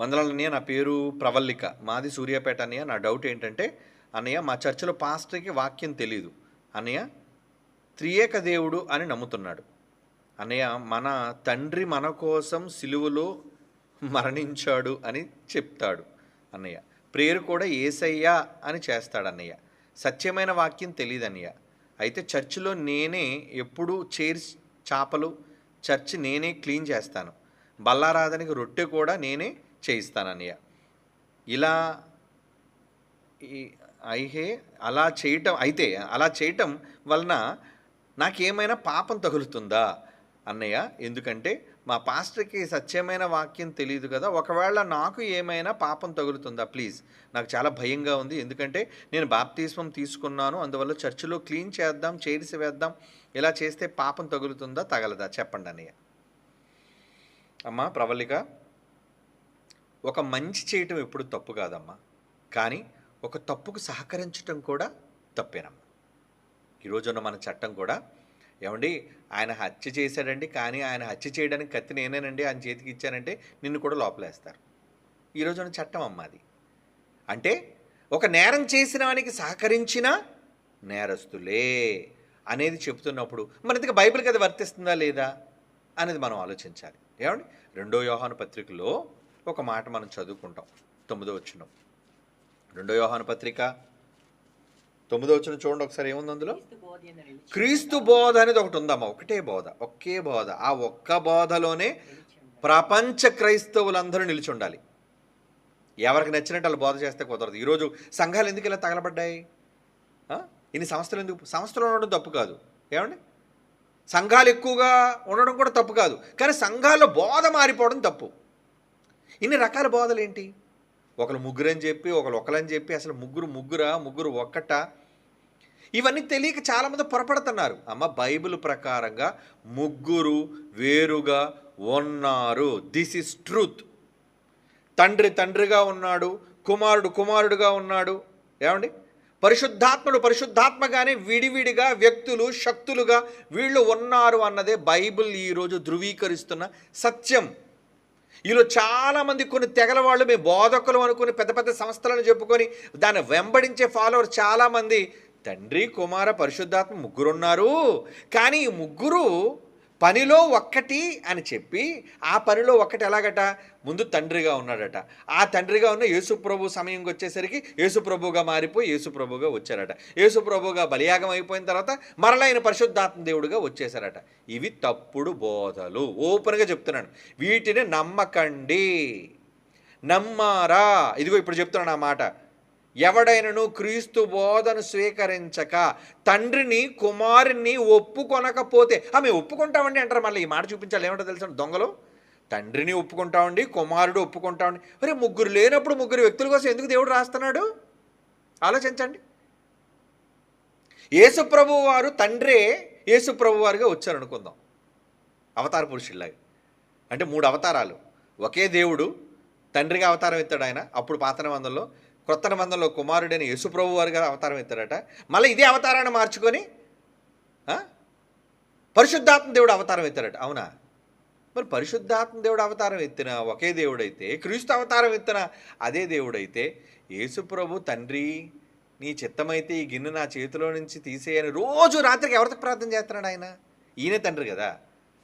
వందనాలు అన్నయ్య నా పేరు ప్రవల్లిక. మాది సూర్యాపేట అన్నయ్య. నా డౌట్ ఏంటంటే అన్నయ్య మా చర్చిలో పాస్టర్కి వాక్యం తెలీదు. అన్నయ్య త్రియేక దేవుడు అని నమ్ముతున్నాడు. అన్నయ్య మన తండ్రి మన కోసం సిలువలో మరణించాడు అని చెప్తాడు అన్నయ్య. ప్రేయర్ కూడా ఏసయ్యా అని చేస్తాడు అన్నయ్య. సత్యమైన వాక్యం తెలియదు అన్నయ్య. అయితే చర్చిలో నేనే ఎప్పుడూ చైర్స్ చాపలు చర్చి నేనే క్లీన్ చేస్తాను. బల్లారాధనకి రొట్టె కూడా నేనే చేయిస్తాను అన్నయ్య ఇలా ఈ అలా చేయటం అయితే అలా చేయటం వలన నాకేమైనా పాపం తగులుతుందా అన్నయ్య? ఎందుకంటే మా పాస్టర్కి సత్యమైన వాక్యం తెలియదు కదా ఒకవేళ నాకు ఏమైనా పాపం తగులుతుందా? ప్లీజ్. నాకు చాలా భయంగా ఉంది. ఎందుకంటే నేను బాప్తిస్మం తీసుకున్నాను. అందువల్ల చర్చిలో క్లీన్ చేద్దాం చేరిసి వేద్దాం. ఇలా చేస్తే పాపం తగులుతుందా తగలదా? చెప్పండి అన్నయ్య. అమ్మా ప్రవళిక. ఒక మంచి చేయటం ఎప్పుడు తప్పు కాదమ్మా. కానీ ఒక తప్పుకు సహకరించటం కూడా తప్పేనమ్మా. ఈరోజున్న మన చట్టం కూడా ఏమండి ఆయన హత్య చేశాడండి కానీ ఆయన హత్య చేయడానికి కత్తి నేనేనండి ఆయన చేతికి ఇచ్చానంటే నిన్ను కూడా లోపలేస్తారు. ఈరోజున్న చట్టం అమ్మ అది. అంటే ఒక నేరం చేసిన వానికి సహకరించిన నేరస్తులే అనేది చెప్తున్నప్పుడు మన ఇంతగా బైబిల్కి అది వర్తిస్తుందా లేదా అనేది మనం ఆలోచించాలి. ఏమండి రెండో యోహాను పత్రికలో ఒక మాట మనం చదువుకుంటాం. తొమ్మిదో వచ్చిన రెండో యోహాను పత్రిక. తొమ్మిదో వచ్చిన చూడండి ఒకసారి ఏముంది అందులో? క్రీస్తు బోధ అనేది ఒకటి ఉందమ్మా ఒకటే బోధ ఒకే బోధ. ఆ ఒక్క బోధలోనే ప్రపంచ క్రైస్తవులందరూ నిలిచి ఉండాలి. ఎవరికి నచ్చినట్టు వాళ్ళు బోధ చేస్తే కుదరదు. ఈరోజు సంఘాలు ఎందుకు ఇలా తగలబడ్డాయి? ఇన్ని సంస్థలు ఎందుకు? సంస్థలు ఉండడం తప్పు కాదు. ఏమండి? సంఘాలు ఎక్కువగా ఉండడం కూడా తప్పు కాదు. కానీ సంఘాల్లో బోధ మారిపోవడం తప్పు. ఇన్ని రకాల బోధలు ఏంటి ఒకరు ముగ్గురు అని చెప్పి ఒకరు ఒకలని చెప్పి అసలు ముగ్గురు ముగ్గురా ముగ్గురు ఒక్కట? ఇవన్నీ తెలియక చాలామంది పొరపడుతున్నారు. అమ్మ బైబిల్ ప్రకారంగా ముగ్గురు వేరుగా ఉన్నారు. దిస్ ఇస్ ట్రూత్ తండ్రి తండ్రిగా ఉన్నాడు కుమారుడు కుమారుడుగా ఉన్నాడు. ఏమండి? పరిశుద్ధాత్ముడు పరిశుద్ధాత్మగానే విడివిడిగా వ్యక్తులు శక్తులుగా వీళ్ళు ఉన్నారు అన్నదే బైబిల్ ఈరోజు ధృవీకరిస్తున్న సత్యం. ఈలో చాలామంది కొన్ని తెగల వాళ్ళు మేము బోధకులు అనుకుని పెద్ద పెద్ద సంస్థలను చెప్పుకొని దాన్ని వెంబడించే ఫాలోవర్ చాలామంది తండ్రి కుమార పరిశుద్ధాత్మ ముగ్గురు ఉన్నారు కానీ ఈ ముగ్గురు పనిలో ఒక్కటి అని చెప్పి ఆ పనిలో ఒక్కటి ఎలాగట? ముందు తండ్రిగా ఉన్నాడట. ఆ తండ్రిగా ఉన్న యేసుప్రభు సమయంకి వచ్చేసరికి యేసుప్రభుగా మారిపోయి యేసుప్రభుగా వచ్చారట. యేసుప్రభుగా బలియాగం అయిపోయిన తర్వాత మరలా ఆయన పరిశుద్ధాత్మ దేవుడుగా వచ్చేసారట ఇవి తప్పుడు బోధలు. ఓపెన్గా చెప్తున్నాను. వీటిని నమ్మకండి. నమ్మారా? ఇదిగో ఇప్పుడు చెప్తున్నాను ఆ మాట. ఎవడైనను క్రీస్తు బోధను స్వీకరించక తండ్రిని కుమారుని ఒప్పుకొనకపోతే ఆమె ఒప్పుకుంటామండి అంటారు మళ్ళీ. ఈ మాట చూపించాలి. ఏమంటో తెలుసా దొంగలు? తండ్రిని ఒప్పుకుంటామండి కుమారుడు ఒప్పుకుంటామండి. మరి ముగ్గురు లేనప్పుడు ముగ్గురు వ్యక్తుల కోసం ఎందుకు దేవుడు రాస్తున్నాడు? ఆలోచించండి. యేసుప్రభు వారు తండ్రే యేసుప్రభు వారుగా వచ్చారు అనుకుందాం. అవతార పురుషుల్లాగా. అంటే మూడు అవతారాలు. ఒకే దేవుడు తండ్రిగా అవతారం ఎత్తాడు ఆయన. అప్పుడు పాత వందల్లో క్రొత్త నిబంధనలో కుమారుడైన యేసుప్రభు వారుగా అవతారం ఎత్తారట. మళ్ళీ ఇదే అవతారాన్ని మార్చుకొని పరిశుద్ధాత్మ దేవుడు అవతారం ఎత్తారట. అవునా? మరి పరిశుద్ధాత్మ దేవుడు అవతారం ఎత్తిన ఒకే దేవుడైతే క్రీస్తు అవతారం ఎత్తిన అదే దేవుడైతే యేసుప్రభు తండ్రి నీ చిత్తమైతే ఈ గిన్నె నా చేతిలో నుంచి తీసేయని రోజు రాత్రికి ఎవరికి ప్రార్థన చేస్తున్నాడు ఆయన? ఈయనే తండ్రి కదా.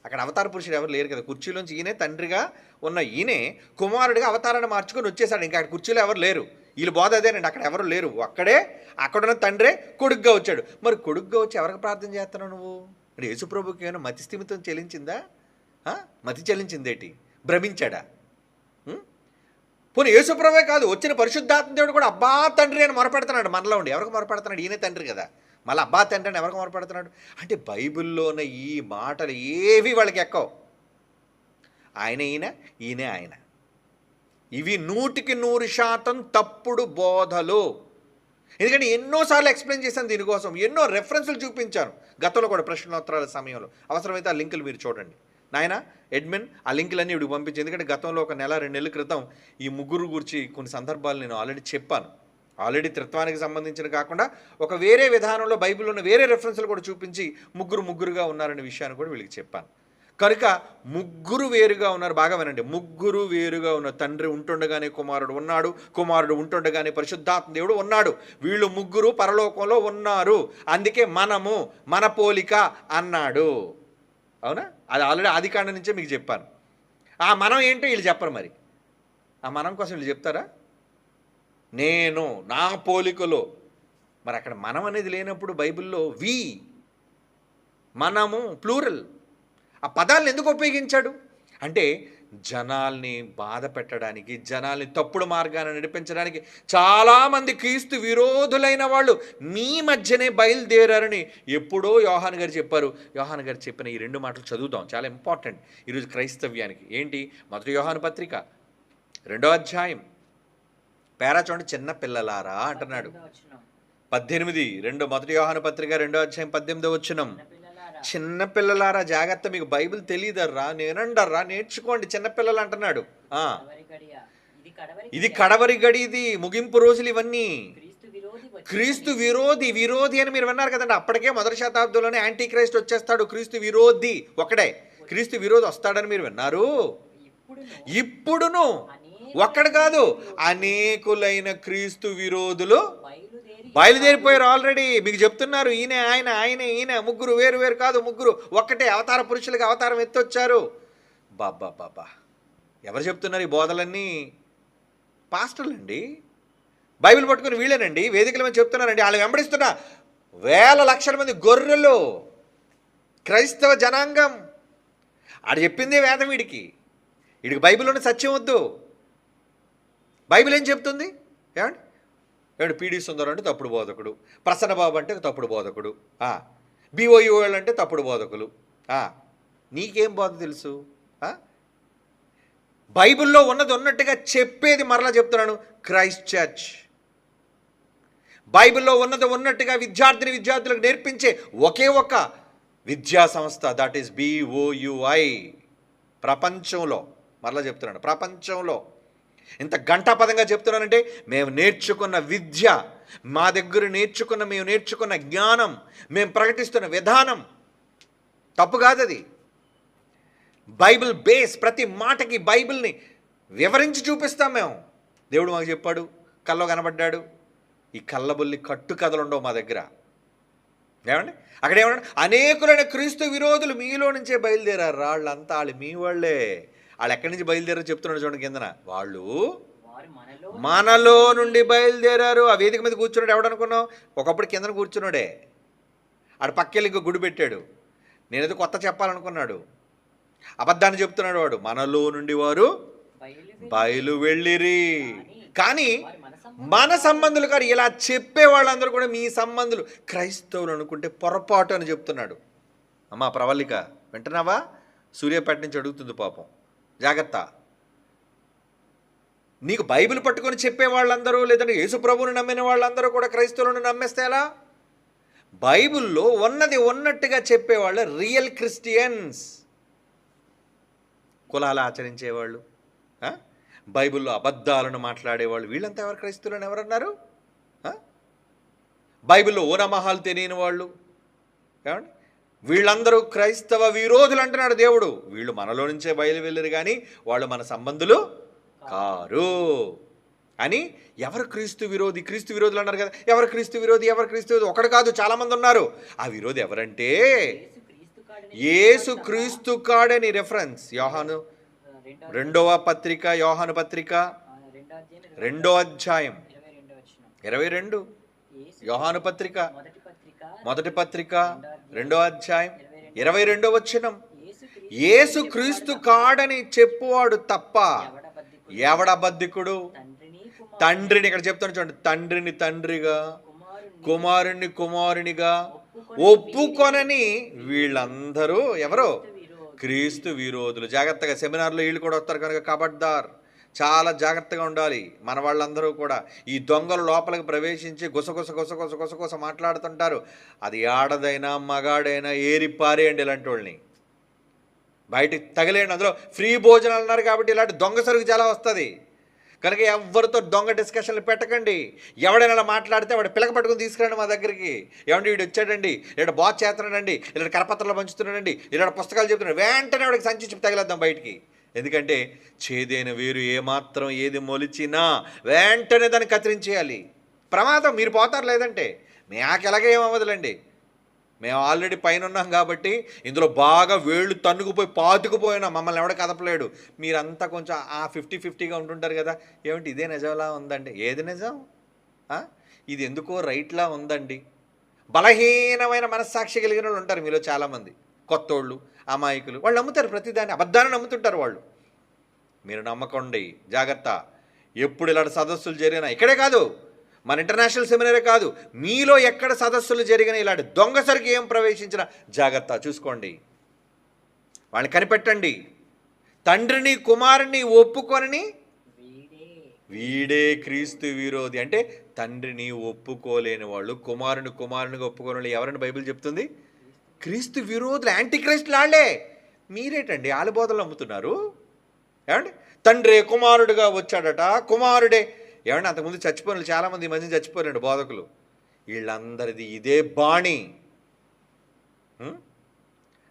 అక్కడ అవతార పురుషుడు ఎవరు లేరు కదా. కుర్చీలోంచి ఈయనే తండ్రిగా ఉన్న ఈయనే కుమారుడిగా అవతారాన్ని మార్చుకొని వచ్చేసాడు. ఇంకా అక్కడ కుర్చీలో ఎవరు లేరు. వీళ్ళు బోధ అదేనండి అక్కడ ఎవరు లేరు. అక్కడే అక్కడున్న తండ్రే కొడుగ్గా వచ్చాడు. మరి కొడుగ్గా వచ్చి ఎవరికి ప్రార్థన చేస్తున్నావు నువ్వు? ఇప్పుడు యేసుప్రభుకి ఏమైనా మతి స్థిమితం చెల్లించిందా? మతి చెల్లించిందేటి? భ్రమించాడా? పోనీ యేసుప్రభే కాదు వచ్చిన పరిశుద్ధాత్మ దేవుడు కూడా అబ్బా తండ్రి అని మొరపెడుతున్నాడు మనలో ఉండి. ఎవరికి మొరపెడుతున్నాడు? ఈయనే తండ్రి కదా. మళ్ళీ అబ్బా తండ్రి అని ఎవరికి మొరపెడుతున్నాడు? అంటే బైబిల్లోన ఈ మాటలు ఏవి వాళ్ళకి ఎక్కవు? ఆయన ఈయన ఈయనే ఆయన. ఇవి నూటికి నూరు శాతం తప్పుడు బోధలు. ఎందుకంటే ఎన్నోసార్లు ఎక్స్ప్లెయిన్ చేశాను దీనికోసం. ఎన్నో రెఫరెన్సులు చూపించాను. గతంలో కూడా ప్రశ్నోత్తరాల సమయంలో. అవసరమైతే ఆ లింకులు మీరు చూడండి. నాయన ఎడ్మిన్ ఆ లింకులన్నీ ఇప్పుడు పంపించి. ఎందుకంటే గతంలో ఒక నెల రెండు నెలల క్రితం ఈ ముగ్గురు గురించి కొన్ని సందర్భాలు నేను ఆల్రెడీ చెప్పాను. ఆల్రెడీ త్రిత్వానికి సంబంధించిన కాకుండా ఒక వేరే విధానంలో బైబిల్లో ఉన్న వేరే రెఫరెన్స్లు కూడా చూపించి ముగ్గురు ముగ్గురుగా ఉన్నారనే విషయాన్ని కూడా వీళ్ళకి చెప్పాను. కనుక ముగ్గురు వేరుగా ఉన్నారు బాగా వినండి. ముగ్గురు వేరుగా ఉన్నారు తండ్రి ఉంటుండగానే కుమారుడు ఉన్నాడు. కుమారుడు ఉంటుండగానే పరిశుద్ధాత్మ దేవుడు ఉన్నాడు. వీళ్ళు ముగ్గురు పరలోకంలో ఉన్నారు. అందుకే మనము మన పోలిక అన్నాడు. అవునా? అది ఆల్రెడీ ఆదికాండ నుంచే మీకు చెప్పాను. ఆ మనం ఏంటో వీళ్ళు చెప్పరు మరి. ఆ మనం కోసం వీళ్ళు చెప్తారా? నేను నా పోలికలో. మరి అక్కడ మనం అనేది లేనప్పుడు బైబిల్లో వి మనము ప్లూరల్. ఆ పదాలను ఎందుకు ఉపయోగించాడు? అంటే జనాల్ని బాధ పెట్టడానికి జనాల్ని తప్పుడు మార్గాన్ని నడిపించడానికి చాలామంది క్రీస్తు విరోధులైన వాళ్ళు మీ మధ్యనే బయలుదేరారని ఎప్పుడో యోహాన్ గారు చెప్పారు. యోహాన్ గారు చెప్పిన ఈ రెండు మాటలు చదువుదాం. చాలా ఇంపార్టెంట్. ఈరోజు క్రైస్తవ్యానికి ఏంటి? మొదటి యోహాను పత్రిక రెండో అధ్యాయం. పేరా చూడండి చిన్న పిల్లలారా అంటున్నాడు. పద్దెనిమిది రెండు మొదటి యోహాను పత్రిక రెండో అధ్యాయం పద్దెనిమిదో వచ్చినాం చిన్న పిల్లలారా జాగ్రత్త మీకు బైబిల్ తెలియదర్రా నేనండర్రా నేర్చుకోండి చిన్నపిల్లలు అంటున్నాడు ఇది కడవరి గడి ఇది ముగింపు రోజులు ఇవన్నీ. క్రీస్తు విరోధి విరోధి అని మీరు విన్నారు కదండి. అప్పటికే మొదటి శతాబ్దంలోనే యాంటీ క్రైస్ట్ వచ్చేస్తాడు క్రీస్తు విరోధి ఒకడే. క్రీస్తు విరోధి వస్తాడని మీరు విన్నారు. ఇప్పుడును ఒక్కడు కాదు అనేకులైన క్రీస్తు విరోధులు బయలుదేరిపోయారు ఆల్రెడీ. మీకు చెప్తున్నారు ఈయన ఆయన ఆయనే ఈయన ముగ్గురు వేరు వేరు కాదు ముగ్గురు ఒక్కటే అవతార పురుషులుగా అవతారం ఎత్తొచ్చారు. బాబా బాబా ఎవరు చెప్తున్నారు ఈ బోధలన్నీ? పాస్టర్లండి. బైబిల్ పట్టుకుని వీళ్ళేనండి. వేదికల మీద చెప్తున్నారండి. వాళ్ళు వెంబడిస్తున్న వేల లక్షల మంది గొర్రెలు. క్రైస్తవ జనాంగం. ఆడు చెప్పిందే వేదం వీడికి. వీడికి బైబిల్ సత్యం వద్దు. బైబిల్ ఏం చెప్తుంది? ఏమండి? ఏమండి పీడీ సుందర్ అంటే తప్పుడు బోధకుడు. ప్రసన్న బాబు అంటే తప్పుడు బోధకుడు. బీఓఈఓళ్ళు అంటే తప్పుడు బోధకులు. నీకేం బోధ తెలుసు? బైబిల్లో ఉన్నది ఉన్నట్టుగా చెప్పేది మరలా చెప్తున్నాను. Christ church. బైబిల్లో ఉన్నది ఉన్నట్టుగా విద్యార్థిని విద్యార్థులకు నేర్పించే ఒకే ఒక విద్యా సంస్థ దట్ ఈస్ బీఓయూఐ ప్రపంచంలో మరలా చెప్తున్నాను ప్రపంచంలో ఇంత గంటాపదంగా చెప్తున్నానంటే మేము నేర్చుకున్న విద్య మా దగ్గర నేర్చుకున్న మేము నేర్చుకున్న జ్ఞానం మేము ప్రకటిస్తున్న విధానం. తప్పు కాదు అది బైబిల్ బేస్ ప్రతి మాటకి బైబిల్ని వివరించి చూపిస్తాం మేము. దేవుడు మాకు చెప్పాడు కల్లో కనబడ్డాడు. ఈ కళ్ళబుల్లి కట్టు కథలు ఉండవు మా దగ్గర. ఏమండి? అక్కడ ఏమన్నా అనేకులైన క్రీస్తు విరోధులు మీలో నుంచే బయలుదేరారు. వాళ్ళంతా వాళ్ళు మీ వాళ్ళే. వాళ్ళు ఎక్కడి నుంచి బయలుదేరారో చెప్తున్నాడు చూడండి కిందన. వాళ్ళు మనలో నుండి బయలుదేరారు. ఆ వేదిక మీద కూర్చున్నాడు ఎవడనుకున్నావు ఒకప్పుడు కిందన కూర్చున్నాడే. ఆడు పక్కెళ్ళి ఇంకో గుడి పెట్టాడు. నేనేదో కొత్త చెప్పాలనుకున్నాడు. అబద్ధాన్ని చెప్తున్నాడు వాడు. మనలో నుండి వారు బయలు వెళ్ళిరి. కానీ మన సంబంధులు కాదు ఇలా చెప్పే వాళ్ళందరూ కూడా మీ సంబంధులు. క్రైస్తవులు అనుకుంటే పొరపాటు అని చెప్తున్నాడు. అమ్మా ప్రవల్లిక వింటున్నావా? సూర్యాపేట నుంచి అడుగుతుంది పాపం. జాగ్రత్త. నీకు బైబిల్ పట్టుకొని చెప్పే వాళ్ళందరూ లేదంటే యేసుప్రభువుని నమ్మిన వాళ్ళందరూ కూడా క్రైస్తవులను నమ్మేస్తే ఎలా? బైబిల్లో ఉన్నది ఉన్నట్టుగా చెప్పేవాళ్ళు రియల్ క్రిస్టియన్స్. కులాలు ఆచరించేవాళ్ళు బైబిల్లో అబద్ధాలను మాట్లాడేవాళ్ళు. వీళ్ళంతా ఎవరు క్రైస్తవులను ఎవరన్నారు? బైబిల్లో ఓనమహాలు తెలియని వాళ్ళు. ఏమండి? వీళ్ళందరూ క్రైస్తవ విరోధులు అంటున్నాడు దేవుడు. వీళ్ళు మనలో నుంచే బయలువెళ్ళరు కానీ వాళ్ళు మన సంబంధులు కారు అని ఎవరు క్రీస్తు విరోధి? క్రీస్తు విరోధులు అన్నారు కదా. ఎవరు క్రీస్తు విరోధి? ఎవరు క్రీస్తు విరోధి? ఒకడు కాదు చాలామంది ఉన్నారు. ఆ విరోధి ఎవరంటే? యేసు క్రీస్తు కాడని రెఫరెన్స్ యోహాను రెండవ పత్రిక యోహాను పత్రిక రెండో అధ్యాయం. ఇరవై రెండు. యోహాను పత్రిక మొదటి పత్రిక రెండో అధ్యాయం ఇరవై రెండో వచ్చినం ఏసు క్రీస్తు కాడని చెప్పువాడు తప్ప ఎవడబద్ధికుడు తండ్రిని ఇక్కడ చెప్తాను చూడండి. తండ్రిని తండ్రిగా కుమారుణ్ణి కుమారునిగా ఒప్పుకొనని వీళ్ళందరూ ఎవరు? క్రీస్తు విరోధులు. జాగ్రత్తగా సెమినార్లో వీళ్ళు కూడా వస్తారు కనుక కబడ్దార్. చాలా జాగ్రత్తగా ఉండాలి. మన వాళ్ళందరూ కూడా. ఈ దొంగలు లోపలికి ప్రవేశించి గుసగుస గుసగుస గుసగుస మాట్లాడుతుంటారు. అది ఆడదైనా మగాడైనా ఏరి పారేయండి ఇలాంటి వాళ్ళని. బయటికి తగిలేయండి. అందులో ఫ్రీ భోజనాలు అన్నారు కాబట్టి ఇలాంటి దొంగ సరుకు చాలా వస్తుంది. కనుక ఎవరితో దొంగ డిస్కషన్లు పెట్టకండి. ఎవడైనా అలా మాట్లాడితే వాడు పిలక పట్టుకుని తీసుకురండి మా దగ్గరికి. ఏమండి వీడు వచ్చాడండి? ఇలా బాత్ చేస్తున్నాడండి? ఇలా కరపత్రాలు పంచుతున్నాడండి? ఇలా పుస్తకాలు చెప్తున్నాడు? వెంటనే వాడికి సంచి చెప్పి తగిలేద్దాం బయటికి. ఎందుకంటే చేదైన వేరు ఏమాత్రం ఏది మొలిచినా వెంటనే దాన్ని కత్తిరించేయాలి. ప్రమాదం మీరు పోతారు లేదంటే. మేకు ఎలాగే ఏమవ్వదులండి మేము ఆల్రెడీ పైన ఉన్నాం కాబట్టి ఇందులో బాగా వేళ్ళు తన్నుకుపోయి పాతుకుపోయినా మమ్మల్ని ఎవడ కదపలేడు. మీరంతా కొంచెం ఆ ఫిఫ్టీ ఫిఫ్టీగా ఉంటుంటారు కదా. ఏమిటి ఇదే నిజంలా ఉందండి? ఏది నిజం? ఇది ఎందుకో రైట్లా ఉందండి. బలహీనమైన మనస్సాక్షి కలిగిన వాళ్ళు ఉంటారు మీలో చాలామంది. కొత్తోళ్ళు అమాయకులు. వాళ్ళు నమ్ముతారు ప్రతిదాన్ని. అబద్ధాన్ని నమ్ముతుంటారు వాళ్ళు. మీరు నమ్మకండి. జాగ్రత్త. ఎప్పుడు ఇలాంటి సదస్సులు జరిగినా ఇక్కడే కాదు. మన ఇంటర్నేషనల్ సెమినారే కాదు. మీలో ఎక్కడ సదస్సులు జరిగిన ఇలాంటి దొంగసరికి ఏం ప్రవేశించిన జాగ్రత్త. చూసుకోండి. వాళ్ళని కనిపెట్టండి. తండ్రిని కుమారుని ఒప్పుకొనని వీడే వీడే క్రీస్తు విరోధి. అంటే తండ్రిని ఒప్పుకోలేని వాళ్ళు కుమారుని కుమారునిగా ఒప్పుకోని వాళ్ళు ఎవరని బైబిల్ చెప్తుంది? క్రీస్తు విరోధులు యాంటీ క్రైస్ట్ వాళ్ళే మీరేటండి ఆలుబోధలు అమ్ముతున్నారు ఏమండి? తండ్రి కుమారుడుగా వచ్చాడట కుమారుడే. ఏమండి అంతకుముందు చచ్చిపోయిన చాలామంది ఈ మధ్య చచ్చిపోయారండి బోధకులు. వీళ్ళందరిది ఇదే బాణి.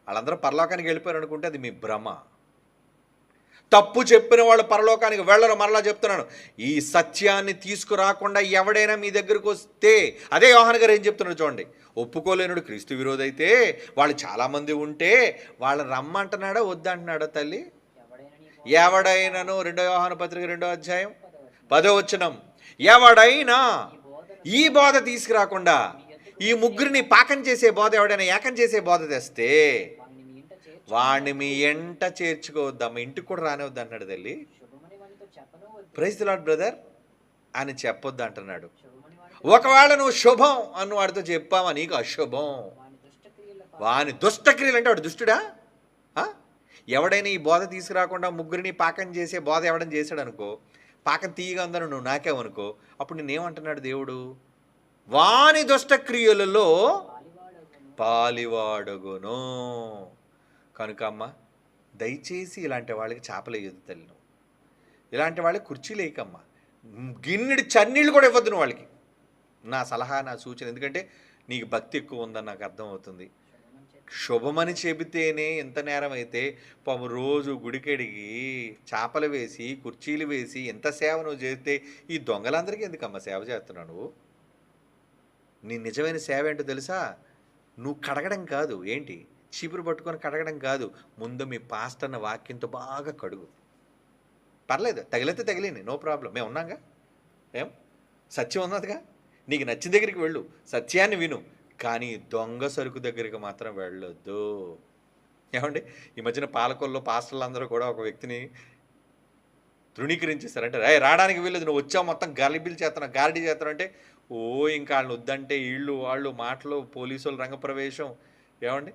వాళ్ళందరూ పరలోకానికి వెళ్ళిపోయారు అనుకుంటే అది మీ భ్రమ. తప్పు చెప్పిన వాళ్ళు పరలోకానికి వెళ్ళరు. మరలా చెప్తున్నాను ఈ సత్యాన్ని తీసుకురాకుండా ఎవడైనా మీ దగ్గరకు వస్తే అదే యోహన్ గారు ఏం చెప్తున్నాడు చూడండి. ఒప్పుకోలేనుడు క్రీస్తు విరోధి అయితే వాళ్ళు చాలామంది ఉంటే వాళ్ళు రమ్మంటున్నాడా వద్దంటున్నాడా తల్లి? ఎవడైనాను? రెండో యోహాను పత్రిక రెండో అధ్యాయం పదో వచనం. ఎవడైనా ఈ ఈ బోధ తీసుకురాకుండా ఈ ముగ్గురిని పాకం చేసే బోధ ఎవడైనా ఏకం చేసే బోధ తెస్తే వానిని మీ ఇంట చేర్చు వాడిని మీ ఎంట చేర్చుకోవద్దా? మీ ఇంటికి కూడా రానివద్దు అన్నాడు తల్లి. ప్రైజ్ లాడ్ బ్రదర్ అని చెప్పొద్దు అంటున్నాడు. ఒకవేళ నువ్వు శుభం అన్న వాడితో చెప్పావా? నీకు అశుభం. వాని దుష్టక్రియలు అంటే వాడు దుష్టుడా? ఎవడైనా ఈ బోధ తీసుకురాకుండా ముగ్గురిని పాకం చేసే బోధ ఎవడని చేశాడు అనుకో పాకం తీయగా ఉందని నువ్వు నాకేమనుకో అప్పుడు నేనేమంటున్నాడు దేవుడు? వాని దుష్టక్రియలలో పాలివాడగును పాలివాడగును. కనుక అమ్మ దయచేసి ఇలాంటి వాళ్ళకి చేపలేయొద్దు తల్లి నువ్వు. ఇలాంటి వాళ్ళకి కుర్చీ లేకమ్మ. గిన్నెడు చన్నీళ్ళు కూడా ఇవ్వద్దు నువ్వు వాళ్ళకి. నా సలహా నా సూచన. ఎందుకంటే నీకు భక్తి ఎక్కువ ఉందని నాకు అర్థమవుతుంది. శుభమని చెబితేనే ఎంత నేరం అయితే పాము రోజు గుడికెడిగి చేపలు వేసి కుర్చీలు వేసి ఎంత సేవ నువ్వు చేస్తే ఈ దొంగలందరికీ ఎందుకమ్మా సేవ చేస్తున్నావు నువ్వు? నీ నిజమైన సేవ ఏంటో తెలుసా? నువ్వు కడగడం కాదు. ఏంటి? చీపురు పట్టుకొని కడగడం కాదు. ముందు మీ పాస్టర్న వాక్యంతో బాగా కడుగు. పర్లేదు తగిలితే తగిలింది నో ప్రాబ్లం. మేము ఉన్నాగా? ఏం? సత్యం ఉన్నదిగా? నీకు నచ్చిన దగ్గరికి వెళ్ళు. సత్యాన్ని విను. కానీ దొంగ సరుకు దగ్గరికి మాత్రం వెళ్ళొద్దు. ఏమండి? ఈ మధ్యన పాలకొల్లో పాస్టర్లు అందరూ కూడా ఒక వ్యక్తిని తృణీకరించేశారంటే రే రావడానికి వీళ్ళది నువ్వు వచ్చావు మొత్తం గలిబిల్ చేస్తున్నావు గారడీ చేస్తున్నావు అంటే ఓ ఇంకా వాళ్ళని వద్దంటే వీళ్ళు వాళ్ళు మాటలు పోలీసులు రంగప్రవేశం. ఏమండి?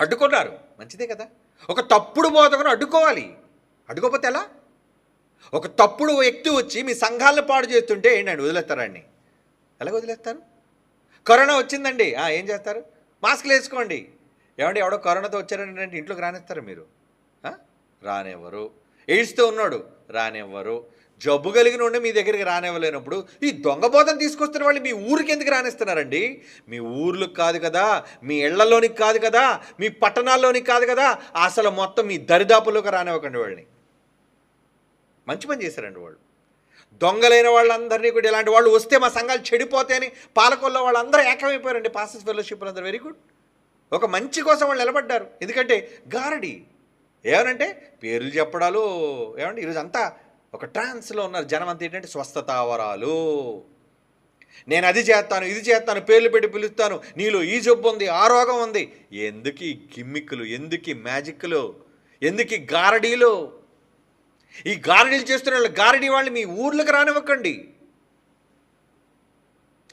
అడ్డుకున్నారు. మంచిదే కదా. ఒక తప్పుడు బోధకును అడ్డుకోవాలి. అడ్డుకోకపోతే ఎలా? ఒక తప్పుడు వ్యక్తి వచ్చి మీ సంఘాలను పాడు చేస్తుంటే ఏంటండి వదిలేస్తారండి ఎలా వదిలేస్తారు? కరోనా వచ్చిందండి. ఏం చేస్తారు? మాస్క్లు వేసుకోండి. ఏమండి ఎవడో కరోనాతో వచ్చారండి అంటే ఇంట్లోకి రానిస్తారు మీరు? రానివ్వరు. ఎయిడ్స్తో ఉన్నాడు? రానివ్వరు. జబ్బు కలిగిన ఉండి మీ దగ్గరికి రానివ్వలేనప్పుడు ఈ దొంగ తీసుకొస్తున్న వాళ్ళు మీ ఊరికి ఎందుకు రానిస్తున్నారండి? మీ ఊర్లకు కాదు కదా మీ ఇళ్ళలోనికి కాదు కదా మీ పట్టణాల్లోనికి కాదు కదా అసలు మొత్తం మీ దరిదాపులోకి రానివ్వకండి వాళ్ళని. మంచి పని చేశారండి వాళ్ళు. దొంగలైన వాళ్ళందరినీ కూడా ఇలాంటి వాళ్ళు వస్తే మా సంఘాలు చెడిపోతాయని పాలకొల్లో వాళ్ళందరూ ఏకమైపోయారండి. పాసెస్ ఫెలోషిప్ అందరూ వెరీ గుడ్. ఒక మంచి కోసం వాళ్ళు నిలబడ్డారు. ఎందుకంటే గారడి. ఏమనంటే పేర్లు చెప్పడాలు ఏమంటే ఈరోజు అంతా ఒక ట్రాన్స్లో ఉన్నారు జనం అంతా ఏంటంటే స్వస్థతావరాలు నేను అది చేస్తాను ఇది చేస్తాను పేర్లు పెట్టి పిలుస్తాను. నీలో ఈ జబ్బు ఉంది ఆ రోగం ఉంది. ఎందుకు ఈ గిమ్మిక్కులు ఎందుకు ఈ మ్యాజిక్లు ఎందుకు ఈ గారడీలు? ఈ గారడీలు చేస్తున్న వాళ్ళు గారడీ వాళ్ళు మీ ఊర్లకు రానివ్వకండి.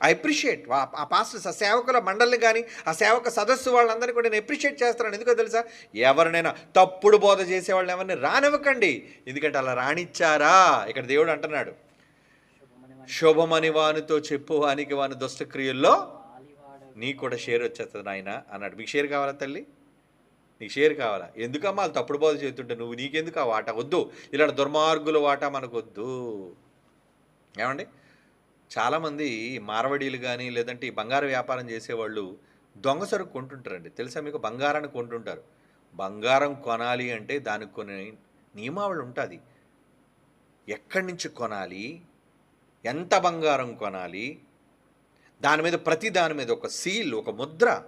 ఐ అప్రిషియేట్ ఆ పాస్టర్స్ ఆ సేవకుల మండలిని కానీ ఆ సేవక సదస్సు వాళ్ళందరినీ కూడా నేను అప్రిషియేట్ చేస్తున్నాను. ఎందుకో తెలుసా? ఎవరినైనా తప్పుడు బోధ చేసే వాళ్ళని ఎవరిని రానివ్వకండి. ఎందుకంటే అలా రాణిచ్చారా? ఇక్కడ దేవుడు అంటున్నాడు. శుభమని వానితో చెప్పు వానికి వాని దుష్టక్రియల్లో నీ కూడా షేర్ వచ్చేస్తుంది నాయన అన్నాడు. మీకు షేర్ కావాలా తల్లి? నీకు షేర్ కావాలా? ఎందుకమ్మా వాళ్ళు తప్పుడు బోధ చేస్తుంటే నువ్వు నీకెందుకు ఆ వాటా? వద్దు. ఇలాంటి దుర్మార్గుల వాటా మనకు వద్దు. ఏమండి? చాలామంది మార్వడీలు కానీ లేదంటే ఈ బంగారు వ్యాపారం చేసేవాళ్ళు దొంగ సరుకు కొంటుంటారండి. తెలుసా మీకు? బంగారాన్ని కొంటుంటారు. బంగారం కొనాలి అంటే దానికి కొన్ని నియమావళి ఉంటుంది. ఎక్కడి నుంచి కొనాలి? ఎంత బంగారం కొనాలి? దాని మీద ప్రతి దాని మీద ఒక సీల్ ఒక ముద్ర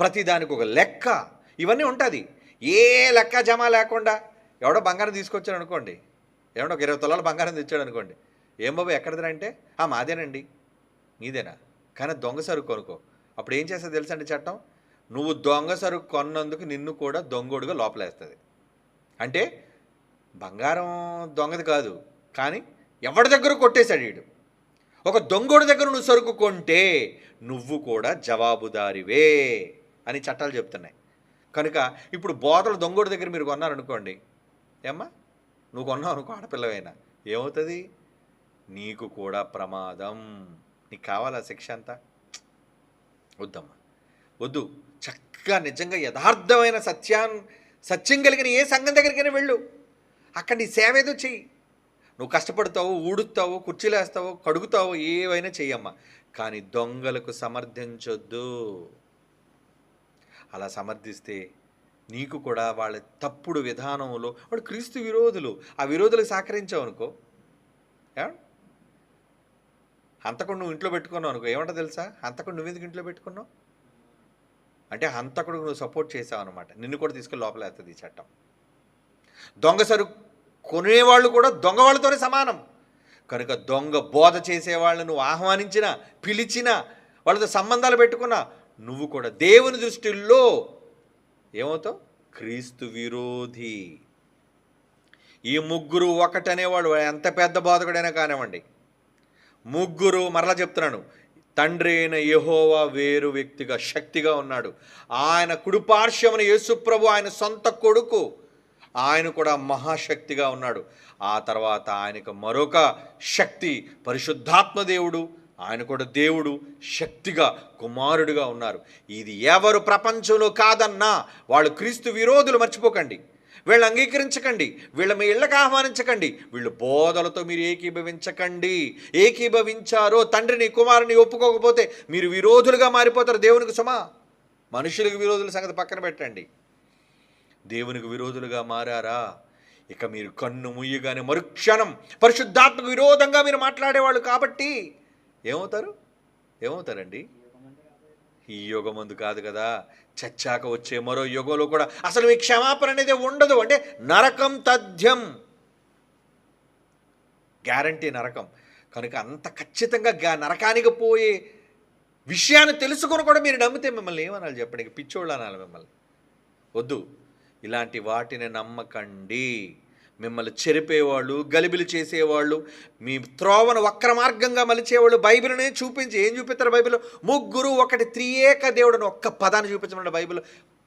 ప్రతి దానికి ఒక లెక్క ఇవన్నీ ఉంటుంది. ఏ లెక్క జమ లేకుండా ఎవడో బంగారం తీసుకొచ్చాడు అనుకోండి. ఏమన్నా ఒక ఇరవై తొలాలు బంగారం తెచ్చాడు అనుకోండి. ఏం బాబు ఎక్కడదిరా అంటే? ఆ మాదేనండి. నీదేనా? కానీ దొంగ సరుకు కొనుక్కో. అప్పుడు ఏం చేస్తుంది తెలుసండి చట్టం? నువ్వు దొంగ సరుకు కొన్నందుకు నిన్ను కూడా దొంగోడుగా లోపలేస్తుంది. అంటే బంగారం దొంగది కాదు కానీ ఎవరి దగ్గర కొట్టేశాడు వీడు? ఒక దొంగోడి దగ్గర నువ్వు సరుకు కొంటే నువ్వు కూడా జవాబుదారివే అని చట్టాలు చెప్తున్నాయి. కనుక ఇప్పుడు బోతలు దొంగోడి దగ్గర మీరు కొన్నారనుకోండి ఏమ్మా? నువ్వు కొన్నావు అనుకో ఆడపిల్లవైనా. ఏమవుతుంది? నీకు కూడా ప్రమాదం. నీకు కావాలా శిక్ష అంతా? వద్దమ్మా. వద్దు. చక్కగా నిజంగా యథార్థమైన సత్యాన్ సత్యం కలిగిన ఏ సంఘం దగ్గరికైనా వెళ్ళు. అక్కడ నీ సేవ ఏదో చెయ్యి. నువ్వు కష్టపడతావు ఊడుతావు కుర్చీలేస్తావు కడుగుతావు ఏవైనా చెయ్యమ్మా. కానీ దొంగలకు సమర్థించొద్దు. అలా సమర్థిస్తే నీకు కూడా వాళ్ళ తప్పుడు విధానంలో వాడు క్రీస్తు విరోధులు. ఆ విరోధులకు సహకరించావు అనుకో. ఏమండి? హంతకుడు నువ్వు ఇంట్లో పెట్టుకున్నావు అనుకో ఏమంటో తెలుసా? హంతకుడు నువ్వెందుకు ఇంట్లో పెట్టుకున్నావు? అంటే హంతకుడు నువ్వు సపోర్ట్ చేసావు అనమాట నిన్ను కూడా తీసుకెళ్ళి లోపలేస్తుంది ఈ చట్టం. దొంగ సరుకు కొనేవాళ్ళు కూడా దొంగ వాళ్ళతోనే సమానం. కనుక దొంగ బోధ చేసేవాళ్ళను నువ్వు ఆహ్వానించిన పిలిచిన వాళ్ళతో సంబంధాలు పెట్టుకున్నా నువ్వు కూడా దేవుని దృష్టిలో ఏమవుతావు? క్రీస్తు విరోధి. ఈ ముగ్గురు ఒకటనేవాడు ఎంత పెద్ద బోధకుడైనా కానివ్వండి. ముగ్గురు మరలా చెప్తున్నాను. తండ్రి అయిన యహోవా వేరు వ్యక్తిగా శక్తిగా ఉన్నాడు. ఆయన కుడిపార్శ్వమున యేసుప్రభు ఆయన సొంత కొడుకు. ఆయన కూడా మహాశక్తిగా ఉన్నాడు. ఆ తర్వాత ఆయనకు మరొక శక్తి పరిశుద్ధాత్మ దేవుడు ఆయన కూడా దేవుడు శక్తిగా కుమారుడిగా ఉన్నారు. ఇది ఎవరు ప్రపంచంలో కాదన్నా వాళ్ళు క్రీస్తు విరోధులు మర్చిపోకండి. వీళ్ళు అంగీకరించకండి. వీళ్ళ మీ ఇళ్ళకి ఆహ్వానించకండి. వీళ్ళు బోధలతో మీరు ఏకీభవించకండి. ఏకీభవించారో తండ్రిని కుమారుని ఒప్పుకోకపోతే మీరు విరోధులుగా మారిపోతారు. దేవునికి సుమా. మనుషులకు విరోధుల సంగతి పక్కన పెట్టండి. దేవునికి విరోధులుగా మారారా? ఇక మీరు కన్ను ముయ్యగానే మరుక్షణం పరిశుద్ధాత్మకు విరోధంగా మీరు మాట్లాడేవాళ్ళు కాబట్టి ఏమవుతారు? ఏమవుతారండి? ఈ యుగమందు కాదు కదా చచ్చాక వచ్చే మరో యుగంలో కూడా అసలు మీ క్షమాపణ అనేది ఉండదు. అంటే నరకం తథ్యం. గ్యారంటీ నరకం. కనుక అంత ఖచ్చితంగా నరకానికి పోయే విషయాన్ని తెలుసుకుని కూడా మీరు నమ్మితే మిమ్మల్ని ఏమనాలి చెప్పండి పిచ్చోళ్ళు అనాలి మిమ్మల్ని. వద్దు. ఇలాంటి వాటిని నమ్మకండి. మిమ్మల్ని చెరిపేవాళ్ళు గలిబిలి చేసేవాళ్ళు మీ త్రోవను వక్ర మార్గంగా మలిచేవాళ్ళు బైబిల్ని చూపించి ఏం చూపిస్తారు బైబిల్ ముగ్గురు ఒకటి త్రియేక దేవుడిని ఒక్క పదాన్ని చూపించమంటే బైబిల్.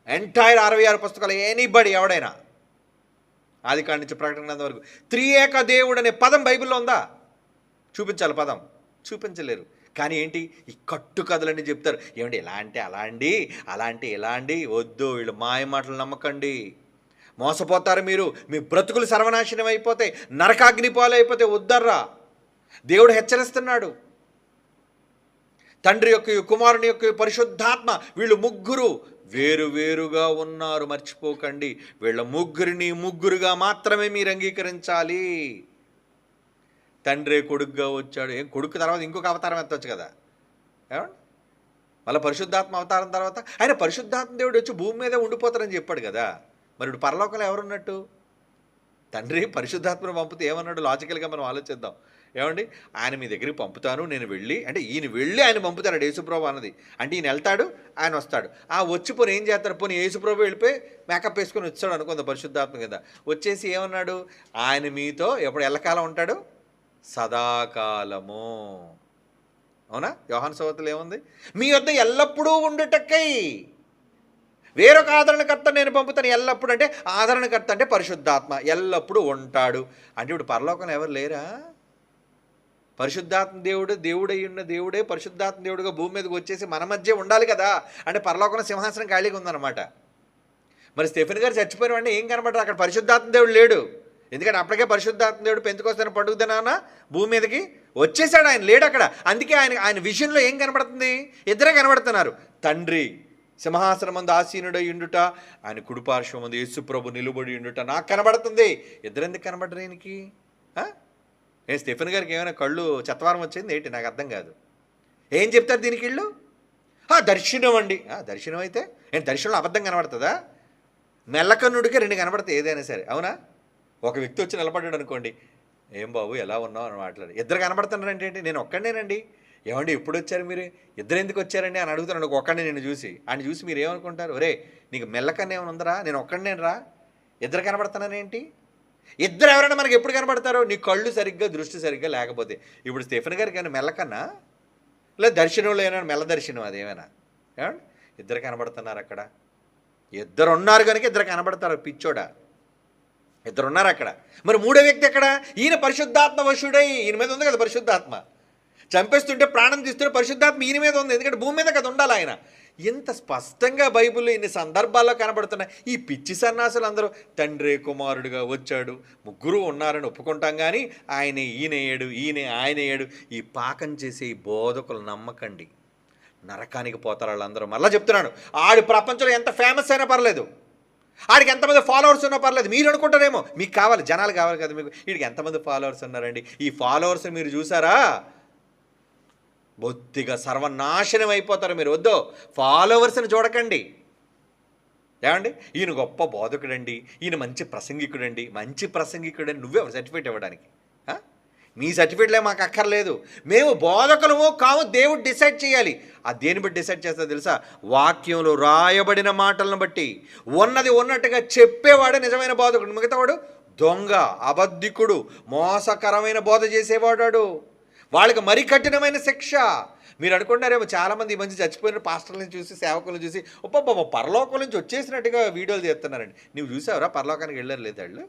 ఎంటైర్ అరవై ఆరు పుస్తకాలు ఎనీబడి ఎవడైనా. ఆది కాడి నుంచి ప్రకటన వరకు. త్రియేక దేవుడు అనే పదం బైబిల్లో ఉందా? చూపించాలి పదం. చూపించలేరు. కానీ ఏంటి? ఈ కట్టు కథలన్నీ చెప్తారు. ఏమండి ఇలా అంటే అలా అండి అలా అంటే ఎలా అండి వద్దు వీళ్ళు మాయ మాటలు నమ్మకండి. మోసపోతారు మీరు. మీ బ్రతుకులు సర్వనాశనం అయిపోతే నరకాగ్ని పాలైపోతే అయిపోతే వద్దర్రా. దేవుడు హెచ్చరిస్తున్నాడు. తండ్రి యొక్క కుమారుని యొక్క పరిశుద్ధాత్మ వీళ్ళు ముగ్గురు వేరు వేరుగా ఉన్నారు. మర్చిపోకండి. వీళ్ళ ముగ్గురిని ముగ్గురుగా మాత్రమే మీరు అంగీకరించాలి. తండ్రి కొడుకుగా వచ్చాడు. ఏం కొడుకు తర్వాత ఇంకొక అవతారం ఎత్తవచ్చు కదా? ఏమండి? మళ్ళీ పరిశుద్ధాత్మ అవతారం తర్వాత? ఆయన పరిశుద్ధాత్మ దేవుడు వచ్చి భూమి మీదే ఉండిపోతారని చెప్పాడు కదా? మరి ఇప్పుడు పరలోకంలో ఎవరున్నట్టు? తండ్రి పరిశుద్ధాత్మను పంపితే ఏమన్నాడు? లాజికల్గా మనం ఆలోచిద్దాం. ఏమండి? ఆయన మీ దగ్గరికి పంపుతాను నేను వెళ్ళి అంటే ఈయన వెళ్ళి ఆయన పంపుతాడు యేసుప్రభు అన్నది. అంటే ఈయన వెళ్తాడు ఆయన వస్తాడు. ఆ వచ్చిపోని ఏం చేస్తారు? పోనీ యేసుప్రభు వెళ్ళిపోయి మేకప్ వేసుకొని వచ్చాడు అనుకుంది పరిశుద్ధాత్మ కింద. వచ్చేసి ఏమన్నాడు? ఆయన మీతో ఎప్పుడు ఎల్లకాలం ఉంటాడు? సదాకాలము. అవునా? యోహాన్ సోదరులు ఏముంది? మీ వద్ద ఎల్లప్పుడూ ఉండుటక్కై వేరొక ఆదరణకర్త నేను పంపుతాను. ఎల్లప్పుడు అంటే ఆదరణకర్త అంటే పరిశుద్ధాత్మ. ఎల్లప్పుడూ ఉంటాడు. అంటే ఇప్పుడు పరలోకంలో ఎవరు లేరా? పరిశుద్ధాత్మ దేవుడు దేవుడై ఉన్న దేవుడే పరిశుద్ధాత్మ దేవుడుగా భూమి మీదకి వచ్చేసి మన మధ్య ఉండాలి కదా? అంటే పరలోకంలో సింహాసనం ఖాళీగా ఉందన్నమాట. మరి స్టెఫెన్ గారు చచ్చిపోయిన వాడిని ఏం కనబడరు? అక్కడ పరిశుద్ధాత్మ దేవుడు లేడు. ఎందుకంటే అప్పటికే పరిశుద్ధాత్మ దేవుడు పెంచుకొస్తాను పండుగదనాన భూమి మీదకి వచ్చేసాడు ఆయన లేడు అక్కడ. అందుకే ఆయన ఆయన విషయంలో ఏం కనబడుతుంది? ఇద్దరే కనబడుతున్నారు. తండ్రి. సింహాసనమందు ఆసీనుడై ఉండుట ఆయన కుడిపార్శ్వం మందు యేసుప్రభు నిలుబడి ఉండుట నాకు కనబడుతుంది. ఇద్దరు ఎందుకు కనబడరు ఈయనకి? ఏ స్టెఫెన్ గారికి ఏమైనా కళ్ళు చత్వారం వచ్చింది? ఏంటి? నాకు అర్థం కాదు. ఏం చెప్తారు దీనికి వీళ్ళు? దర్శనం అండి. ఆ, దర్శనం అయితే? ఏంటి దర్శనంలో అబద్ధం కనబడుతుందా? మెల్లకన్నుడికి రెండు కనబడతాయి ఏదైనా సరే. అవునా? ఒక వ్యక్తి వచ్చి నిలబడ్డాడు అనుకోండి ఏం బాబు ఎలా ఉన్నావు? అని మాట్లాడు. ఇద్దరు కనబడుతున్నారంటే ఏంటి? నేను ఒక్కడనేనండి. ఏమండి ఎప్పుడు వచ్చారు మీరు? ఇద్దరు ఎందుకు వచ్చారండి అని అడుగుతున్నాను ఒక్కడిని నేను చూసి. ఆయన చూసి మీరు ఏమనుకుంటారు ఒరే నీకు మెల్లకన్నా ఏమైనా ఉందరా? నేను ఒక్కడినే రా. ఇద్దరు కనబడుతున్నానేంటి ఇద్దరు ఎవరైనా మనకి ఎప్పుడు కనబడతారో? నీ కళ్ళు సరిగ్గా దృష్టి సరిగ్గా లేకపోతే. ఇప్పుడు స్టెఫెన్ గారికి ఏమైనా మెల్లకన్నా? లేదా దర్శనంలో ఏమైనా మెల్ల దర్శనం అదేమైనా ఏమండి? ఇద్దరు కనబడుతున్నారు అక్కడ. ఇద్దరు ఉన్నారు కనుక ఇద్దరు కనబడతారు పిచ్చోడా. ఇద్దరు ఉన్నారు అక్కడ. మరి మూడో వ్యక్తి ఎక్కడ? ఈయన పరిశుద్ధాత్మ వశుడై. ఈయన మీద ఉంది కదా పరిశుద్ధాత్మ. చంపేస్తుంటే ప్రాణం తీస్తుంటే పరిశుద్ధాత్మ ఈయన మీద ఉంది. ఎందుకంటే భూమి మీద కదా ఉండాలి ఆయన. ఇంత స్పష్టంగా బైబిల్ ఇన్ని సందర్భాల్లో కనబడుతున్నాయి. ఈ పిచ్చి సన్నాసులు అందరూ తండ్రి కుమారుడుగా వచ్చాడు. ముగ్గురు ఉన్నారని ఒప్పుకుంటాం కానీ ఆయన ఈయన ఏడు ఈయన ఆయన ఏడు. ఈ పాకం చేసే ఈ బోధకులు నమ్మకండి నరకానికి పోతారు వాళ్ళందరూ. మళ్ళీ చెప్తున్నాను ఆడి ప్రపంచంలో ఎంత ఫేమస్ అయినా పర్లేదు. ఆడికి ఎంతమంది ఫాలోవర్స్ ఉన్నా పర్లేదు. మీరు అనుకుంటారేమో మీకు కావాలి. జనాలు కావాలి కదా మీకు. వీడికి ఎంతమంది ఫాలోవర్స్ ఉన్నారండి? ఈ ఫాలోవర్స్ మీరు చూసారా? బొత్తిగా సర్వనాశనం అయిపోతారు మీరు. వద్దు ఫాలోవర్స్ని చూడకండి. ఏమండి? ఈయన గొప్ప బోధకుడండి ఈయన మంచి ప్రసంగికుడండి మంచి ప్రసంగికుడని నువ్వే సర్టిఫికేట్ ఇవ్వడానికి. మీ సర్టిఫికేట్లే మాకు అక్కర్లేదు. మేము బోధకులము కాము దేవుడు డిసైడ్ చేయాలి. ఆ దేని బట్టి డిసైడ్ చేస్తా తెలుసా? వాక్యంలో రాయబడిన మాటలను బట్టి. ఉన్నది ఉన్నట్టుగా చెప్పేవాడే నిజమైన బోధకుడు. మిగతావాడు దొంగ అబద్ధికుడు మోసకరమైన బోధ చేసేవాడాడు. వాళ్ళకి మరి కఠినమైన శిక్ష. మీరు అనుకుంటారేమో చాలామంది ఈ మంచి చచ్చిపోయిన పాస్టర్లను చూసి సేవకులను చూసి ఒప్ప పరలోకం నుంచి వచ్చేసినట్టుగా వీడియోలు చేస్తున్నారండి నువ్వు చూసావురా పరలోకానికి వెళ్ళారు లేదు వాళ్ళు?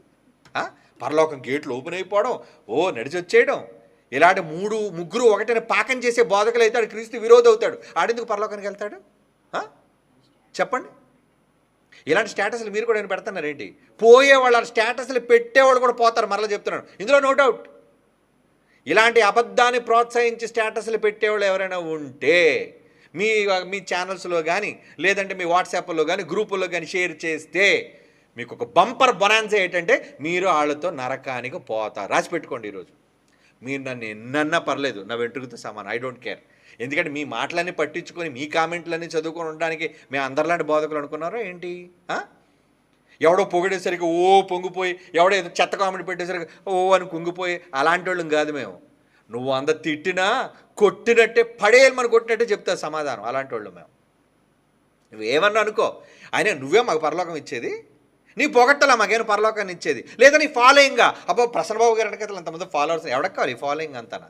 పరలోకం గేట్లు ఓపెన్ అయిపోవడం ఓ నడిచి వచ్చేయడం ఇలాంటి మూడు ముగ్గురు ఒకటిని పాకం చేసే బోధకులు అయితే ఆడు క్రీస్తు విరోధి అవుతాడు. ఆడెందుకు పరలోకానికి వెళ్తాడు? చెప్పండి. ఇలాంటి స్టేటస్లు మీరు కూడా నేను పెడుతున్నారేంటి? ఏంటి పోయే స్టేటస్లు పెట్టేవాళ్ళు కూడా పోతారు మరలా చెప్తున్నాను. ఇందులో నో డౌట్. ఇలాంటి అబద్ధాన్ని ప్రోత్సహించి స్టేటస్లు పెట్టేవాళ్ళు ఎవరైనా ఉంటే మీ మీ ఛానల్స్లో కానీ లేదంటే మీ వాట్సాప్లో కానీ గ్రూపుల్లో కానీ షేర్ చేస్తే మీకు ఒక బంపర్ బొనాన్స్ ఏంటంటే మీరు వాళ్ళతో నరకానికి పోతారు రాసి పెట్టుకోండి ఈరోజు. మీరు నన్ను ఎన్నన్నా పర్లేదు నా వెంట్రుకతో సమానం ఐ డోంట్ కేర్. ఎందుకంటే మీ మాటలన్నీ పట్టించుకొని మీ కామెంట్లన్నీ చదువుకొని ఉండడానికి మేము అందరిలాంటి బోధకులు అనుకున్నారో ఏంటి? ఎవడో పొగిడేసరికి ఓ పొంగిపోయి ఎవడో ఏదో చెత్త కామెడీ పెట్టేసరికి ఓ అని కుంగిపోయి అలాంటి వాళ్ళం కాదు మేము. నువ్వు అంత తిట్టినా కొట్టినట్టే పడేయాలి కొట్టినట్టే చెప్తా సమాధానం. అలాంటి వాళ్ళు మేము. నువ్వు ఏమన్నా అనుకో అయినా నువ్వే మాకు పరలోకం ఇచ్చేది. నీ పొగట్టలా మాకేమైనా పరలోకాన్ని ఇచ్చేది. లేదా నీ ఫాలోయింగ్గా అబ్బో ప్రసన్నబాబు గారు అడగతలు అంతమంది ఫాలోవర్స్ ఎవడకు కావాలి ఫాలోయింగ్ అంతా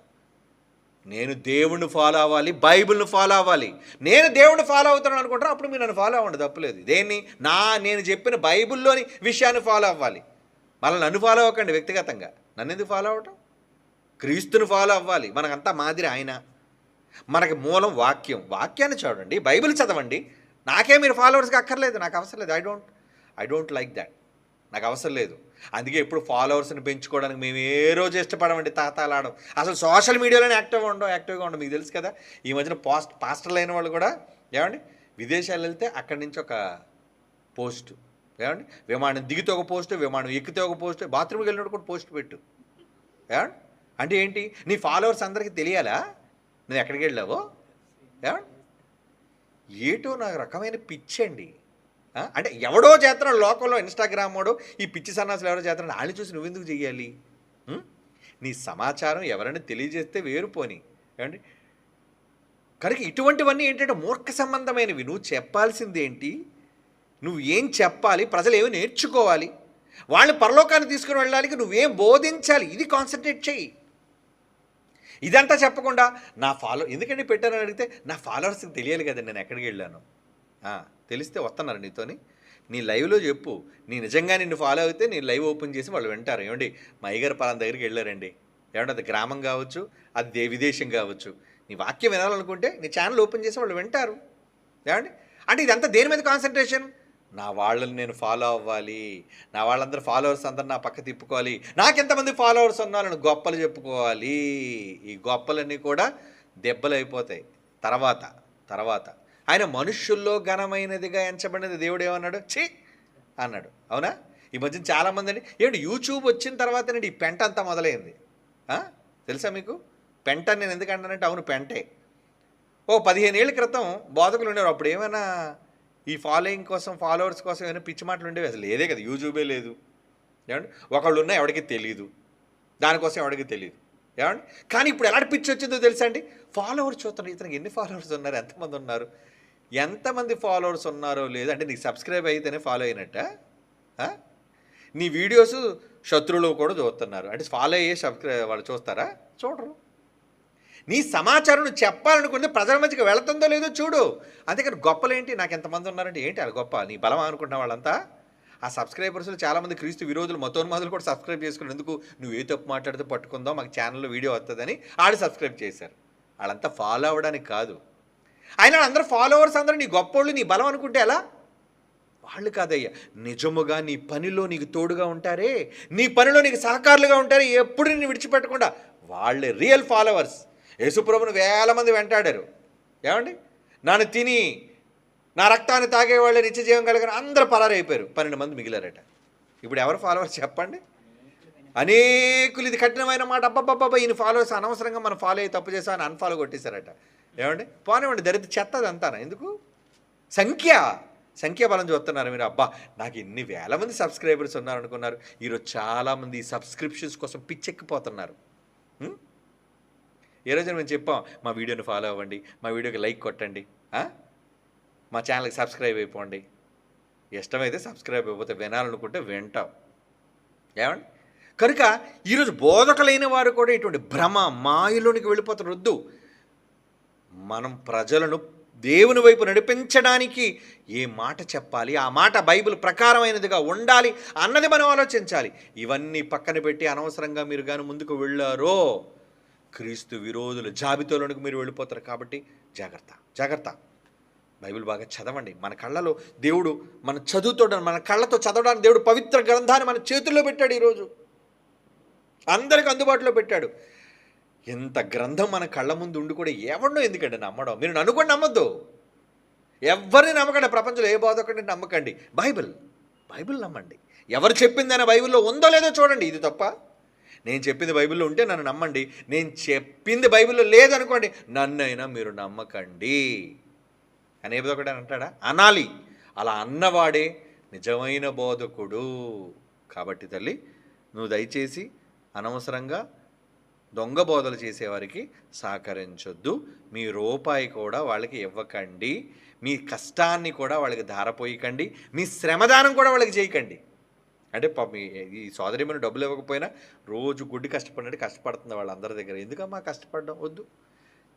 నేను దేవుణ్ణి ఫాలో అవ్వాలి బైబిల్ని ఫాలో అవ్వాలి. నేను దేవుణ్ణి ఫాలో అవుతాను అనుకుంటారా అప్పుడు మీరు నన్ను ఫాలో అవ్వండి తప్పులేదు దేన్ని? నా నేను చెప్పిన బైబిల్లోని విషయాన్ని ఫాలో అవ్వాలి. మళ్ళీ నన్ను ఫాలో అవ్వకండి వ్యక్తిగతంగా. నన్ను ఎందుకు ఫాలో అవ్వటం? క్రీస్తుని ఫాలో అవ్వాలి. మనకంతా మాదిరి ఆయన. మనకి మూలం వాక్యం. వాక్యాన్ని చూడండి బైబిల్ చదవండి. నాకే మీరు ఫాలోవర్స్కి అక్కర్లేదు. నాకు అవసరం లేదు. I don't I don't like that నాకు అవసరం లేదు. అందుకే ఎప్పుడు ఫాలోవర్స్ని పెంచుకోవడానికి మేము ఏ రోజు ఇష్టపడమండి తాతాలాడడం. అసలు సోషల్ మీడియాలోనే యాక్టివ్గా ఉండడం యాక్టివ్గా ఉండడం మీకు తెలుసు కదా? ఈ మధ్యన పాస్ట్ పాస్టర్లు అయిన వాళ్ళు కూడా ఏమండి? విదేశాలు వెళ్తే అక్కడి నుంచి ఒక పోస్ట్ ఏమండి? విమానం దిగితే ఒక పోస్ట్ విమానం ఎక్కితే ఒక పోస్ట్ బాత్రూమ్కి వెళ్ళినప్పుడు కూడా పోస్ట్ పెట్టు. ఏమండి? అంటే ఏంటి? నీ ఫాలోవర్స్ అందరికీ తెలియాలా? నువ్వు ఎక్కడికి వెళ్ళావో? ఏమండి? ఏటో నాకు రకమైన పిచ్చి అండి. అంటే ఎవడో చేస్తున్నాడు లోకంలో ఇన్స్టాగ్రామ్ వాడు ఈ పిచ్చి సన్నాసులు ఎవరో చేస్తున్నాడు వాళ్ళని చూసి నువ్వెందుకు చెయ్యాలి? నీ సమాచారం ఎవరైనా తెలియజేస్తే వేరు పోని. ఏమండి? కనుక ఇటువంటివన్నీ ఏంటంటే మూర్ఖ సంబంధమైనవి. నువ్వు చెప్పాల్సింది ఏంటి నువ్వు ఏం చెప్పాలి? ప్రజలు ఏమి నేర్చుకోవాలి? వాళ్ళని పరలోకాన్ని తీసుకుని వెళ్ళడానికి నువ్వేం బోధించాలి? ఇది కాన్సన్ట్రేట్ చెయ్యి. ఇదంతా చెప్పకుండా నా ఫాలో ఎందుకంటే పెట్టానని అడిగితే నా ఫాలోవర్స్కి తెలియాలి కదా నేను ఎక్కడికి వెళ్ళాను. తెలిస్తే వస్తున్నారు నీతోని. నీ లైవ్లో చెప్పు. నీ నిజంగా నిన్ను ఫాలో అయితే నీ లైవ్ ఓపెన్ చేసి వాళ్ళు వింటారు. ఏమండి? మా అయ్యగారు పలానా దగ్గరికి వెళ్ళారండి. ఏమంటే అది గ్రామం కావచ్చు అది దే విదేశం కావచ్చు. నీ వాక్యం వినాలనుకుంటే నీ ఛానల్ ఓపెన్ చేసి వాళ్ళు వింటారు. ఏమండి? అంటే ఇదంతా దేని మీద కాన్సన్ట్రేషన్? నా వాళ్ళని నేను ఫాలో అవ్వాలి. నా వాళ్ళందరూ ఫాలోవర్స్ అందరు నా పక్క తిప్పుకోవాలి. నాకెంతమంది ఫాలోవర్స్ ఉన్నారని గొప్పలు చెప్పుకోవాలి. ఈ గొప్పలన్నీ కూడా దెబ్బలు అయిపోతాయి తర్వాత తర్వాత. ఆయన మనుష్యుల్లో ఘనమైనదిగా ఎంచబడినది దేవుడు ఏమన్నాడు? ఛీ! అన్నాడు. అవునా? ఈ మధ్యన చాలామంది అండి ఏంటి యూట్యూబ్ వచ్చిన తర్వాతనండి ఈ పెంట అంతా మొదలైంది. తెలుసా మీకు? పెంట నేను ఎందుకు అంటానంటే అవును పెంటే. ఓ పదిహేను ఏళ్ళ క్రితం బోధకులు ఉండేవారు. అప్పుడు ఏమైనా ఈ ఫాలోయింగ్ కోసం ఫాలోవర్స్ కోసం ఏమైనా పిచ్చి మాటలు ఉండేవి? అసలు లేదే కదా యూట్యూబే లేదు. ఏమండి? ఒకళ్ళు ఉన్నా ఎవరికి తెలియదు దానికోసం ఎవరికి తెలియదు ఏమండి? కానీ ఇప్పుడు ఎలాంటి పిచ్చి వచ్చిందో తెలుసా అండి? ఫాలోవర్స్ చూస్తున్నారు. ఇతనికి ఎన్ని ఫాలోవర్స్ ఉన్నారు? ఎంతమంది ఉన్నారు? ఎంతమంది ఫాలోవర్స్ ఉన్నారో లేదు అంటే నీకు సబ్స్క్రైబ్ అయితేనే ఫాలో అయినట్ట? నీ వీడియోస్ శత్రువులు కూడా చూస్తున్నారు. అంటే ఫాలో అయ్యే సబ్స్క్రైబ్ వాళ్ళు చూస్తారా? చూడరు. నీ సమాచారం చెప్పాలనుకుంటే ప్రజల మధ్యకి వెళుతుందో లేదో చూడు. అందుకని గొప్పలేంటి? నాకు ఎంతమంది ఉన్నారంటే ఏంటి అది గొప్ప? నీ బలం అనుకుంటున్న వాళ్ళంతా? ఆ సబ్స్క్రైబర్స్లో చాలామంది క్రీస్తు విరోధులు మతోన్మాదులు కూడా సబ్స్క్రైబ్ చేసుకుని ఎందుకు నువ్వు ఏ తప్పు మాట్లాడితే పట్టుకుందాం మాకు ఛానల్లో వీడియో వస్తుందని ఆడు సబ్స్క్రైబ్ చేశారు. వాళ్ళంతా ఫాలో అవ్వడానికి కాదు. అయినా అందరూ ఫాలోవర్స్ అందరూ నీ గొప్పోళ్ళు నీ బలం అనుకుంటే ఎలా? వాళ్ళు కాదయ్యా నిజముగా నీ పనిలో నీకు తోడుగా ఉంటారే. నీ పనిలో నీకు సహకారులుగా ఉంటారే. ఎప్పుడు నిన్ను విడిచిపెట్టకుండా వాళ్ళే రియల్ ఫాలోవర్స్ యేసుప్రభుని వేల మంది వెంటాడారు. ఏమండి? నన్ను తిని నా రక్తాన్ని తాగేవాళ్ళే నిత్య జీవం కలిగిన అందరూ పరారైపోయారు. పన్నెండు మంది మిగిలారట. ఇప్పుడు ఎవరు ఫాలోవర్స్ చెప్పండి? అనేకులు ఇది కఠినమైన మాట. అబ్బబ్బబ్బా ఈయన ఫాలోవర్స్ అనవసరంగా మనం ఫాలో అయ్యి తప్పు చేసామని అన్ఫాలో కొట్టేశారట. ఏమండి? పోనివ్వండి దరిద్ర చెత్తది అంతానా? ఎందుకు? సంఖ్య! సంఖ్యాబలం చూస్తున్నారు మీరు. అబ్బా నాకు ఇన్ని వేల మంది సబ్స్క్రైబర్స్ ఉన్నారు అనుకున్నారు ఈరోజు చాలామంది సబ్స్క్రిప్షన్స్ కోసం పిచ్చెక్కిపోతున్నారు. ఉం? ఏ రోజున మేము చెప్పాం మా వీడియోని ఫాలో అవ్వండి మా వీడియోకి లైక్ కొట్టండి మా ఛానల్కి సబ్స్క్రైబ్ అయిపోండి. ఇష్టమైతే సబ్స్క్రైబ్ అయిపోతే వినాలనుకుంటే వింటాం. ఏమండి? కనుక ఈరోజు బోధకులైన వారు కూడా ఇటువంటి భ్రమ మాయలోనికి వెళ్ళిపోతారు వద్దు. మనం ప్రజలను దేవుని వైపు నడిపించడానికి ఏ మాట చెప్పాలి? ఆ మాట బైబిల్ ప్రకారమైనదిగా ఉండాలి అన్నది మనం ఆలోచించాలి. ఇవన్నీ పక్కన పెట్టి అనవసరంగా మీరు కానీ ముందుకు వెళ్ళారో క్రీస్తు విరోధుల జాబితాలోనికి మీరు వెళ్ళిపోతారు కాబట్టి జాగ్రత్త జాగ్రత్త. బైబిల్ బాగా చదవండి. మన కళ్ళలో దేవుడు మన చదువుతో మన కళ్ళతో చదవడానికి దేవుడు పవిత్ర గ్రంథాన్ని మన చేతుల్లో పెట్టాడు ఈరోజు. అందరికి అందుబాటులో పెట్టాడు. ఎంత గ్రంథం మన కళ్ళ ముందు ఉండి కూడా ఎవడో ఎందుకండి నమ్మడం? మీరు నన్ను కూడా నమ్మద్దు. ఎవరిని నమ్మకండి. ప్రపంచంలో ఏ బోధకుడిని నమ్మకండి. బైబిల్. బైబిల్ నమ్మండి. ఎవరు చెప్పిందైనా బైబిల్లో ఉందో లేదో చూడండి. ఇది తప్ప. నేను చెప్పింది బైబిల్లో ఉంటే నన్ను నమ్మండి. నేను చెప్పింది బైబిల్లో లేదనుకోండి నన్నైనా మీరు నమ్మకండి. అనే ఒకటి అంటాడా? అనాలి. అలా అన్నవాడే నిజమైన బోధకుడు. కాబట్టి తల్లి నువ్వు దయచేసి అనవసరంగా దొంగ బోధలు చేసేవారికి సహకరించొద్దు. మీ రూపాయి కూడా వాళ్ళకి ఇవ్వకండి. మీ కష్టాన్ని కూడా వాళ్ళకి ధారపోయకండి. మీ శ్రమదానం కూడా వాళ్ళకి చేయకండి. అంటే పాపం ఈ- సోదరి మీద డబ్బులు ఇవ్వకపోయినా రోజు గుడ్డి కష్టపడినట్టు కష్టపడుతుంది వాళ్ళందరి దగ్గర ఎందుకమ్మా కష్టపడడం వద్దు?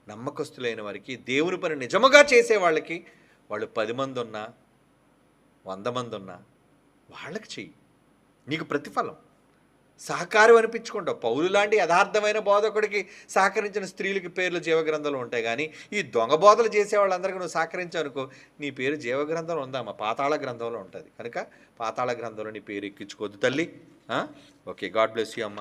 నమ్మకస్తులైన వారికి దేవుని పని నిజముగా చేసే వాళ్ళకి వాళ్ళు పది మంది ఉన్నా వంద మంది ఉన్నా వాళ్ళకి చెయ్యి. నీకు ప్రతిఫలం. సహకారం అనిపించుకుంటావు. పౌలు లాంటి యథార్థమైన బోధకుడికి సహకరించిన స్త్రీలకి పేర్లు జీవగ్రంథంలో ఉంటాయి కానీ ఈ దొంగ బోధలు చేసే వాళ్ళందరికీ నువ్వు సహకరించానుకో నీ పేరు జీవగ్రంథంలో ఉందామా పాతాళ గ్రంథంలో ఉంటుంది. కనుక పాతాళ గ్రంథంలో నీ పేరు ఎక్కించుకోవద్దు తల్లి. ఓకే గాడ్ బ్లెస్ యూ అమ్మా.